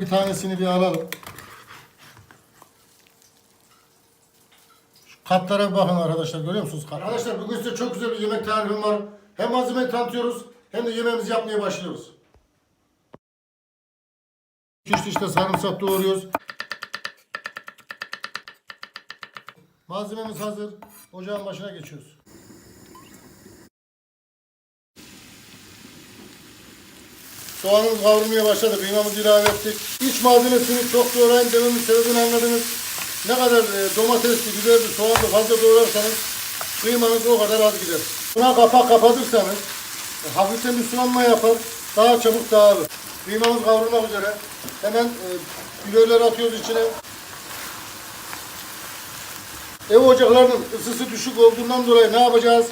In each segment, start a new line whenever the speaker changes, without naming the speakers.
Bir tanesini bir alalım. Şu katlara bakın arkadaşlar görüyor musunuz? Kat- Arkadaşlar bugün size çok güzel bir yemek tarifim var. Hem malzemeyi tanıtıyoruz hem de yemeğimizi yapmaya başlıyoruz. 3 diş de sarımsak doğruyoruz. Malzememiz hazır. Ocağın başına geçiyoruz. Soğanımız kavrulmaya başladı. Kıymamızı ilave ettik. İç malzemesini çok doğrayın dememin sebebini anladınız. Ne kadar e, domatesli, biberli, soğanlı fazla doğrarsanız kıymanız o kadar az gider. Buna kapak kapatırsanız e, hafiften bir sulanma yapar. Daha çabuk dağılır. Kıymamız kavrulmak üzere. Hemen e, biberleri atıyoruz içine. Ev ocaklarının ısısı düşük olduğundan dolayı ne yapacağız?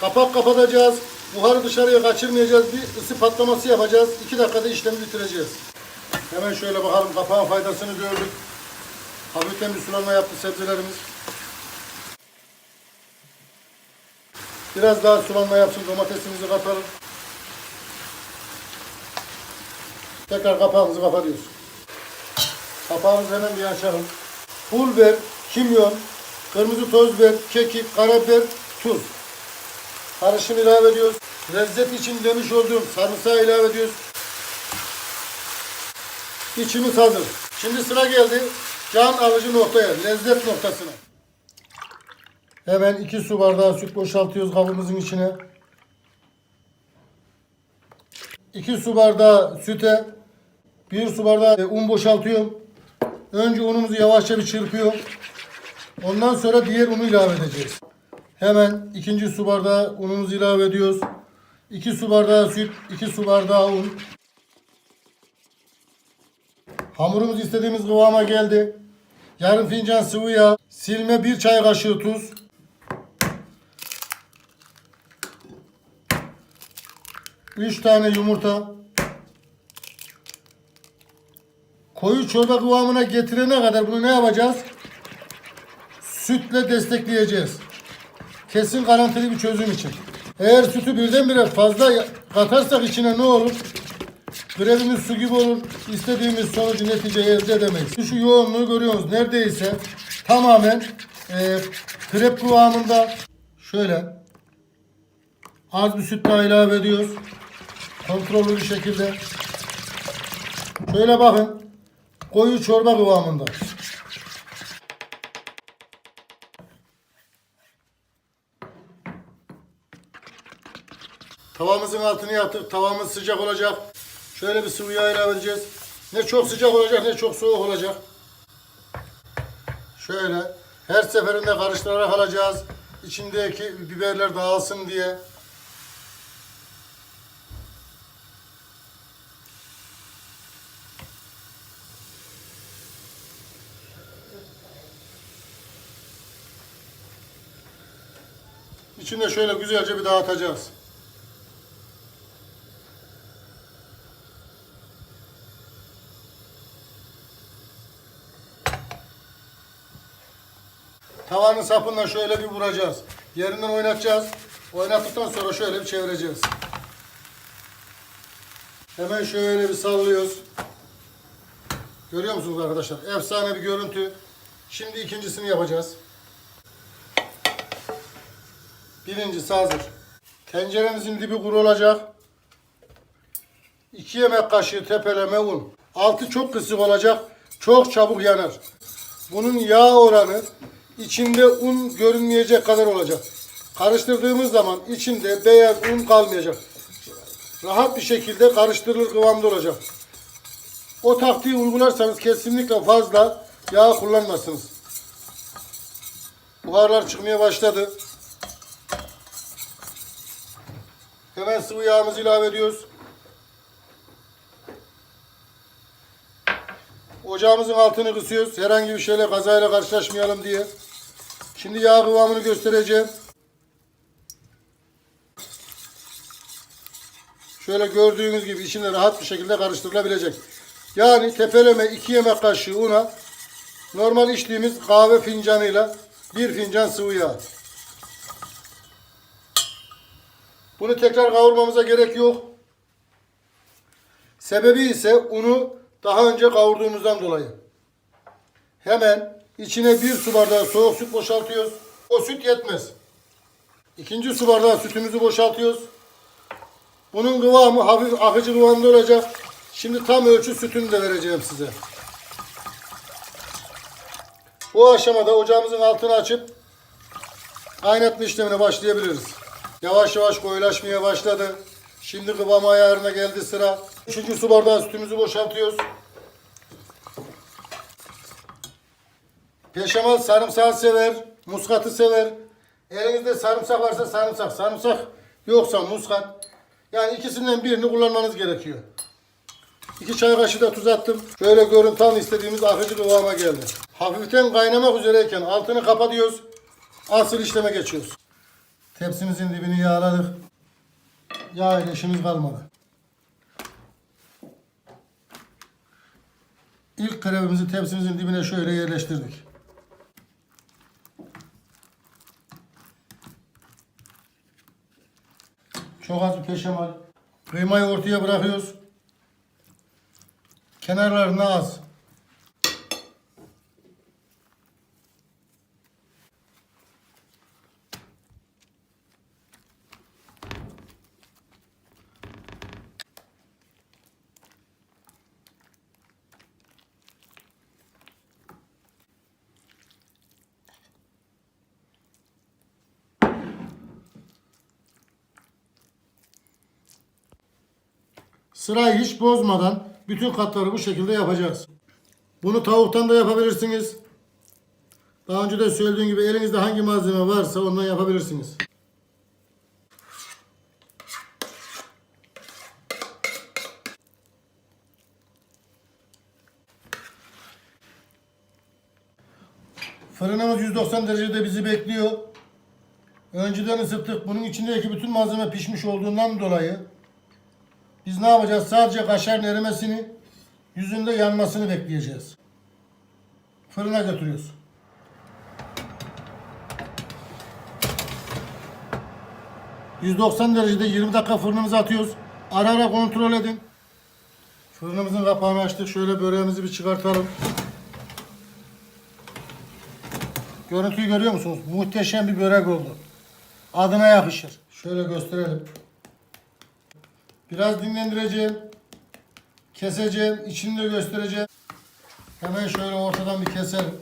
Kapak kapatacağız. Buharı dışarıya kaçırmayacağız. Bir ısı patlaması yapacağız. 2 dakikada işlemi bitireceğiz. Hemen şöyle bakalım kapağın faydasını gördük. Hafiften bir sulanma yaptı sebzelerimiz. Biraz daha sulanma yapsın. Domatesimizi katalım. Tekrar kapağımızı kapatıyoruz. Kapağımızı hemen bir açalım. Pul biber, kimyon, kırmızı toz biber, kekik, karabiber, tuz. Karışım ilave ediyoruz. Lezzet için demiş olduğum sarımsağı ilave ediyoruz. İçimiz hazır. Şimdi sıra geldi can alıcı noktaya, lezzet noktasına. Hemen 2 su bardağı süt boşaltıyoruz kabımızın içine. 2 su bardağı süte 1 su bardağı un boşaltıyorum. Önce unumuzu yavaşça bir çırpıyorum. Ondan sonra diğer unu ilave edeceğiz. Hemen ikinci su bardağı unumuzu ilave ediyoruz. 2 su bardağı süt, 2 su bardağı un. Hamurumuz istediğimiz kıvama geldi. Yarım fincan sıvı yağ, silme bir çay kaşığı tuz. Üç tane yumurta. Koyu çorba kıvamına getirene kadar bunu ne yapacağız? Sütle destekleyeceğiz. Kesin garantili bir çözüm için. Eğer sütü birdenbire fazla katarsak içine ne olur? Grevimiz su gibi olur. İstediğimiz sonucu neticeyi elde edemeyiz. Şu yoğunluğu görüyorsunuz. Neredeyse tamamen e, krep kıvamında. Şöyle az bir süt daha ilave ediyoruz. Kontrollü bir şekilde. Şöyle bakın. Koyu çorba kıvamında. Tavamızın altını yaptık. Tavamız sıcak olacak. Şöyle bir sıvı yağ ilave edeceğiz. Ne çok sıcak olacak ne çok soğuk olacak. Şöyle her seferinde karıştırarak alacağız. İçindeki biberler dağılsın diye. İçinde şöyle güzelce bir dağıtacağız. Tavanın sapından şöyle bir vuracağız. Yerinden oynatacağız. Oynattıktan sonra şöyle bir çevireceğiz. Hemen şöyle bir sallıyoruz. Görüyor musunuz arkadaşlar? Efsane bir görüntü. Şimdi ikincisini yapacağız. Birincisi hazır. Tenceremizin dibi kuru olacak. 2 yemek kaşığı tepeleme un. Altı çok kısık olacak. Çok çabuk yanar. Bunun yağ oranı içinde un görünmeyecek kadar olacak. Karıştırdığımız zaman içinde beyaz un kalmayacak. Rahat bir şekilde karıştırılır kıvamda olacak. O taktiği uygularsanız kesinlikle fazla yağ kullanmazsınız. Buharlar çıkmaya başladı. Hemen sıvı yağımızı ilave ediyoruz. Ocağımızın altını kısıyoruz. Herhangi bir şeyle kazayla karşılaşmayalım diye. Şimdi yağ kıvamını göstereceğim. Şöyle gördüğünüz gibi içinde rahat bir şekilde karıştırılabilecek. Yani tepeleme 2 yemek kaşığı una normal içtiğimiz kahve fincanıyla bir fincan sıvı yağ. Bunu tekrar kavurmamıza gerek yok. Sebebi ise unu Daha önce kavurduğumuzdan dolayı. Hemen içine bir su bardağı soğuk süt boşaltıyoruz. O süt yetmez. İkinci su bardağı sütümüzü boşaltıyoruz. Bunun kıvamı hafif akıcı kıvamda olacak. Şimdi tam ölçü sütünü de vereceğim size. Bu aşamada ocağımızın altını açıp kaynatma işlemine başlayabiliriz. Yavaş yavaş koyulaşmaya başladı. Şimdi kıvam ayarına geldi sıra. Üçüncü su bardağı sütümüzü boşaltıyoruz. Peşamal sarımsağı sever, muskatı sever. Elinizde sarımsak varsa sarımsak, sarımsak yoksa muskat. Yani ikisinden birini kullanmanız gerekiyor. İki çay kaşığı da tuz attım. Şöyle görün tam istediğimiz akıcı kıvama geldi. Hafiften kaynamak üzereyken altını kapatıyoruz. Asıl işleme geçiyoruz. Tepsimizin dibini yağladık. Yağ ile işimiz kalmadı. İlk krevimizi tepsimizin dibine şöyle yerleştirdik. Çok az bir peşemal. Kıymayı ortaya bırakıyoruz. Kenarlarına az. Sırayı hiç bozmadan bütün katları bu şekilde yapacağız. Bunu tavuktan da yapabilirsiniz. Daha önce de söylediğim gibi elinizde hangi malzeme varsa ondan yapabilirsiniz. Fırınımız 190 derecede bizi bekliyor. Önceden ısıttık. Bunun içindeki bütün malzeme pişmiş olduğundan dolayı biz ne yapacağız? Sadece kaşarın erimesini, yüzünde yanmasını bekleyeceğiz. Fırına götürüyoruz. ...190 derecede 20 dakika fırınımıza atıyoruz. Ara ara kontrol edin. Fırınımızın kapağını açtık. Şöyle böreğimizi bir çıkartalım. Görüntüyü görüyor musunuz? Muhteşem bir börek oldu. Adına yakışır. Şöyle gösterelim. Biraz dinlendireceğim. Keseceğim. içini de göstereceğim. Hemen şöyle ortadan bir keselim.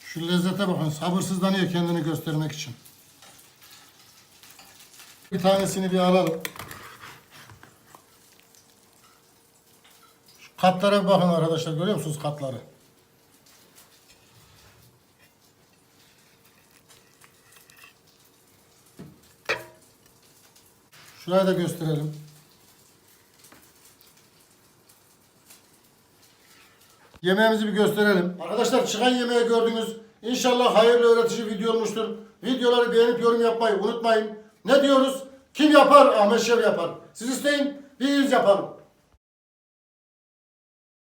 Şu lezzete bakın. Sabırsızlanıyor kendini göstermek için. Bir tanesini bir alalım. Katlara bakın arkadaşlar. Görüyor musunuz katları? Şurayı da gösterelim. Yemeğimizi bir gösterelim. Arkadaşlar çıkan yemeği gördünüz. İnşallah hayırlı öğretici video olmuştur. Videoları beğenip yorum yapmayı unutmayın. Ne diyoruz? Kim yapar? Ahmet Şev yapar. Siz isteyin, biz yapalım.